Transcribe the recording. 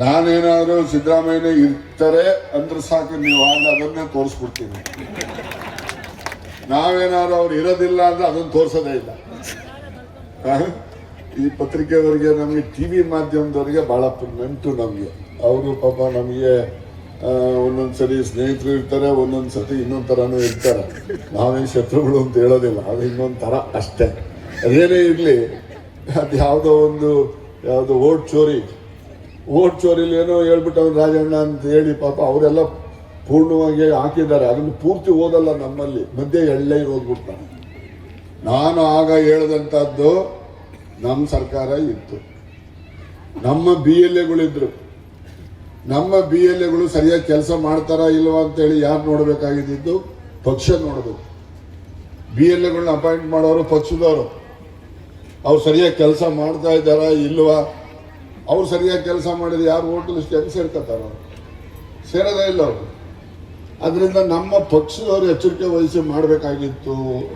ನಾನೇನಾದ್ರು ಸಿದ್ದರಾಮಯ್ಯನೇ ಇರ್ತಾರೆ ಅಂದ್ರೆ ಸಾಕು, ನೀವು ಆಗ ಅದನ್ನೇ ತೋರಿಸ್ಬಿಡ್ತೀನಿ. ನಾವೇನಾದ್ರು ಅವ್ರು ಇರೋದಿಲ್ಲ ಅಂದ್ರೆ ಅದನ್ನ ತೋರಿಸೋದೇ ಇಲ್ಲ? ಈ ಪತ್ರಿಕೆಯವರಿಗೆ, ನಮಗೆ ಟಿ ವಿ ಮಾಧ್ಯಮದವರಿಗೆ ಬಹಳ ನೆಂಟು ನಮಗೆ. ಅವರು ಪಾಪ ನಮಗೆ ಒಂದೊಂದು ಒಂದೊಂದ್ಸರಿ ಸ್ನೇಹಿತರು ಇರ್ತಾರೆ, ಒಂದೊಂದ್ಸತಿ ಇನ್ನೊಂದು ಥರನೂ ಇರ್ತಾರೆ. ನಾವೇ ಶತ್ರುಗಳು ಅಂತ ಹೇಳೋದಿಲ್ಲ, ಅದು ಇನ್ನೊಂದು ಥರ ಅಷ್ಟೇ. ಅದೇನೇ ಇರಲಿ, ಅದು ಯಾವುದೋ ಒಂದು, ಯಾವುದೋ ಓಟ್ ಚೋರಿ. ಓಟ್ ಚೋರಿಲಿ ಏನೋ ಹೇಳ್ಬಿಟ್ಟು ರಾಜಣ್ಣ ಅಂತ ಹೇಳಿ ಪಾಪ ಅವರೆಲ್ಲ ಪೂರ್ಣವಾಗಿ ಹಾಕಿದ್ದಾರೆ. ಅದನ್ನು ಪೂರ್ತಿ ಓದಲ್ಲ ನಮ್ಮಲ್ಲಿ. ಮಧ್ಯೆ ಎಳ್ಳೆ ಓದ್ಬಿಡ್ತಾನೆ ನಾನು ಆಗ ಹೇಳಿದಂಥದ್ದು ನಮ್ಮ ಸರ್ಕಾರ ಇತ್ತು. ನಮ್ಮ ಬಿ ಎಲ್ ಎಗಳಿದ್ರು ನಮ್ಮ ಬಿ ಎಲ್ ಎಗಳು ಸರಿಯಾಗಿ ಕೆಲಸ ಮಾಡ್ತಾರಾ ಇಲ್ವಾ ಅಂತೇಳಿ ಯಾರು ನೋಡಬೇಕಾಗಿದ್ದು ಪಕ್ಷ ನೋಡಬೇಕು ಬಿ ಎಲ್ ಎಗಳನ್ನ ಅಪಾಯಿಂಟ್ ಮಾಡೋರು ಪಕ್ಷದವರು. ಅವ್ರು ಸರಿಯಾಗಿ ಕೆಲಸ ಮಾಡ್ತಾ ಇದ್ದಾರಾ ಇಲ್ವಾ? ಅವ್ರು ಸರಿಯಾಗಿ ಕೆಲಸ ಮಾಡಿದ್ರೆ ಯಾರು ಓಟು ಲಿಸ್ಟ್ ಹೆಂಗೆ ಸೇರ್ಕೊತಾರ ಸೇರೋದೇ ಇಲ್ಲ ಅವರು. ಅದರಿಂದ ನಮ್ಮ ಪಕ್ಷದವರು ಎಚ್ಚರಿಕೆ ವಹಿಸಿ ಮಾಡಬೇಕಾಗಿತ್ತು.